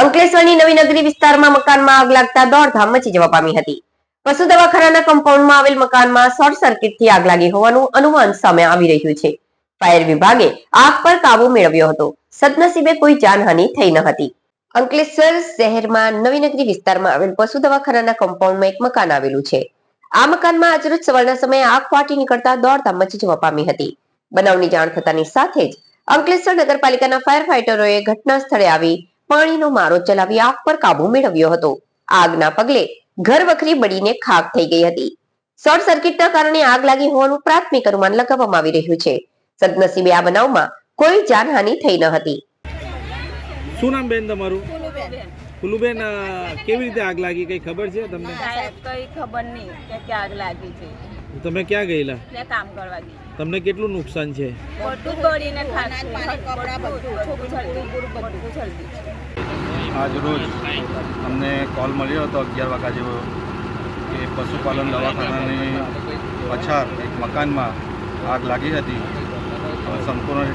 અંકલેશ્વરની નવી નગરી વિસ્તારમાં મકાનમાં આગ લાગતા દોડધામ મચી જવા પામી હતી. પશુ દવાખાનાના કમ્પાઉન્ડમાં આવેલ મકાનમાં શોર્ટ સર્કિટથી આગ લાગી હોવાનું અનુમાન સામે આવી રહ્યું છે. ફાયર વિભાગે આગ પર કાબુ મેળવ્યો હતો. સદનસીબે કોઈ જાનહાનિ થઈ ન હતી. અંકલેશ્વર શહેરમાં નવી નગરી વિસ્તારમાં આવેલ પશુ દવાખાનાના કમ્પાઉન્ડમાં એક મકાન આવેલું છે. આ મકાનમાં આજરોજ સવારના સમયે આગ ફાટી નીકળતા દોડધામ મચી જવા પામી હતી. બનાવની જાણ થતાની સાથે જ અંકલેશ્વર નગરપાલિકાના ફાયર ફાઈટરોએ ઘટના સ્થળે આવી પાણીનો મારો ચલાવી આગ પર કાબુ મેળવ્યો હતો. આગના પગલે ઘર વખરી બળીને ખાક થઈ ગઈ હતી. શોર્ટ સર્કિટના કારણે આગ લાગી હોવાનું પ્રાથમિક અનુમાન લગાવવામાં આવી રહ્યું છે. સદનસીબે આ બનાવમાં કોઈ જાનહાનિ થઈ ન હતી. શું નામ બેન તમારું? અ, કેવી રીતે આગ લાગી? કઈ ખબર છે તમને? સાહેબ કઈ ખબર નહીં કે ક્યાં આગ લાગી છે. તમે ક્યાં ગયેલા? મેં કામ કરવા ગઈ. તમને કેટલું નુકસાન છે? બધું બધું જલ્દી આજ રોજ અમને કોલ મળ્યો હતો અગિયાર વાગ્યા જેવો કે પશુપાલન દવાખાનાની પછાર એક મકાનમાં આગ લાગી હતી. સંપૂર્ણ